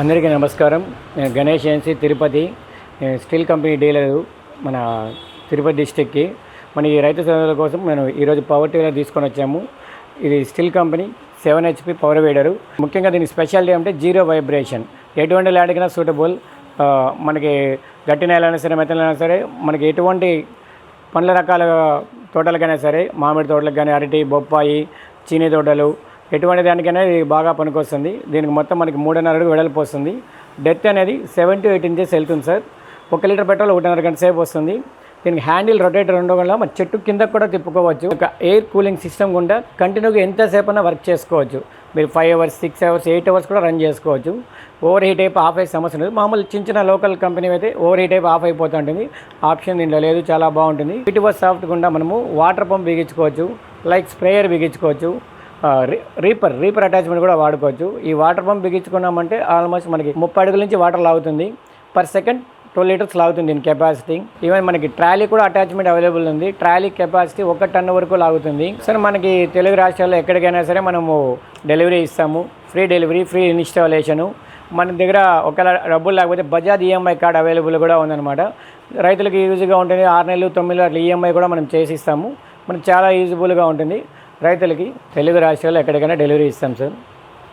అందరికీ నమస్కారం. నేను Ganesh agency Tirupati steel company dealer మన తిరుపతి డిస్టిక్కి. మన ఈ రైతు సోదరుల కోసం నేను ఈరోజు పవర్ టీలర్ తీసుకొని వచ్చాము. ఇది steel company seven HP power weeder. ముఖ్యంగా దీని స్పెషాలిటీ అంటే జీరో వైబ్రేషన్. ఎటువంటి ల్యాండ్కైనా సూటబుల్. మనకి గట్టి నేలైనా సరే మెత్తలైనా సరే మనకి ఎటువంటి పండ్ల రకాల తోటలకైనా సరే మామిడి తోటలకు కానీ అరటి బొప్పాయి చీనీ తోటలు ఎటువంటి దానికైనా ఇది బాగా పనికొస్తుంది. దీనికి మొత్తం మనకి మూడున్నర అడుగు వెడల్పు వస్తుంది. డెత్ అనేది సెవెన్ టు ఎయిట్ ఇంచెస్ వెళ్తుంది సార్. ఒక లీటర్ పెట్రోల్ ఒకటిన్నర గంట సేపు వస్తుంది. దీనికి హ్యాండిల్ రొటేటర్ ఉండడం వల్ల మన చెట్టు కింద కూడా తిప్పుకోవచ్చు. ఒక ఎయిర్ కూలింగ్ సిస్టమ్ గుండా కంటిన్యూగా ఎంతసేపు అయినా వర్క్ చేసుకోవచ్చు. మీరు five hours six hours eight hours కూడా రన్ చేసుకోవచ్చు. ఓవర్ హీట్ అయిపోయి ఆఫ్ అయ్యే సమస్య లేదు. మామూలు చిన్న చిన్న లోకల్ కంపెనీ అయితే ఓవర్ హీట్ అయిపోయి ఆఫ్ అయిపోతూ ఉంటుంది. ఆప్షన్ దీంట్లో లేదు. చాలా బాగుంటుంది. ఇటువ సాఫ్ట్ గుండా మనము వాటర్ పంప్ బిగించుకోవచ్చు. లైక్ స్ప్రేయర్ బిగించుకోవచ్చు. రీపర్ రీపర్ అటాచ్మెంట్ కూడా వాడుకోవచ్చు. ఈ వాటర్ పంప్ బిగించుకున్నామంటే ఆల్మోస్ట్ మనకి ముప్పై అడుగుల నుంచి వాటర్ లాగుతుంది. పర్ సెకండ్ ట్వెల్వ్ లీటర్స్ లాగుతుంది దీని కెపాసిటీ. ఈవెన్ మనకి ట్రాలీ కూడా అటాచ్మెంట్ అవైలబుల్ ఉంది. ట్రాలీ కెపాసిటీ ఒక టన్ వరకు లాగుతుంది. సరే మనకి తెలుగు రాష్ట్రాల్లో ఎక్కడికైనా సరే మనము డెలివరీ ఇస్తాము. Free delivery free installation. మన దగ్గర ఒకవేళ డబ్బులు లేకపోతే బజాజ్ ఈఎంఐ కార్డ్ అవైలబుల్ కూడా ఉందన్నమాట. రైతులకు యూజ్గా ఉంటుంది. ఆరు నెలలు తొమ్మిది నెలలు ఈఎంఐ కూడా మనం చేసి ఇస్తాము మనకు చాలా యూజ్ఫుల్గా ఉంటుంది. రైతులకి తెలుగు రాష్ట్రాల్లో ఎక్కడికైనా డెలివరీ ఇస్తాం సార్.